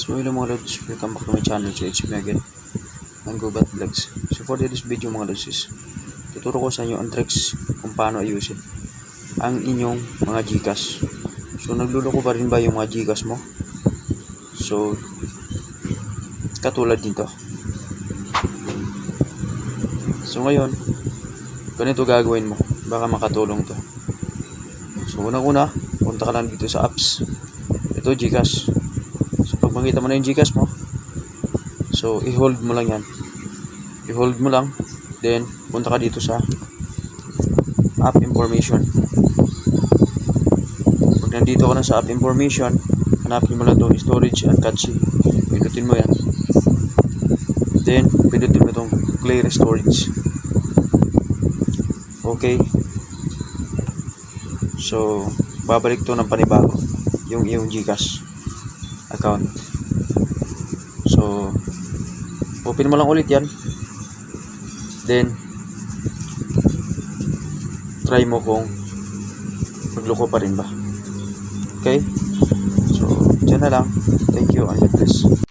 So hello mga lods, welcome back to my channel, it's me again, ang Gubat Vlogs. So for this video mga lods is, tuturo ko sa inyo ang tricks kung paano ayusin ang inyong mga Gcash. So nagluloko pa rin ba yung mga Gcash mo? So, katulad nito. So ngayon, ganito gagawin mo, baka makatulong to. So unang-una, punta ka lang dito sa apps. Ito Gcash. Makita mo na yung Gcash mo, so i-hold mo lang yan. I-hold mo lang, then punta ka dito sa app information. Pag nandito ka na sa app information, hanapin mo lang itong storage and cache. Pindutin mo yan. Then, pindutin mo itong clear storage. Okay. So, babalik to ng panibago yung iyong Gcash account. So, open mo lang ulit yan. Then, try mo kung magloko pa rin ba. Okay? So, dyan na lang. Thank you and God bless.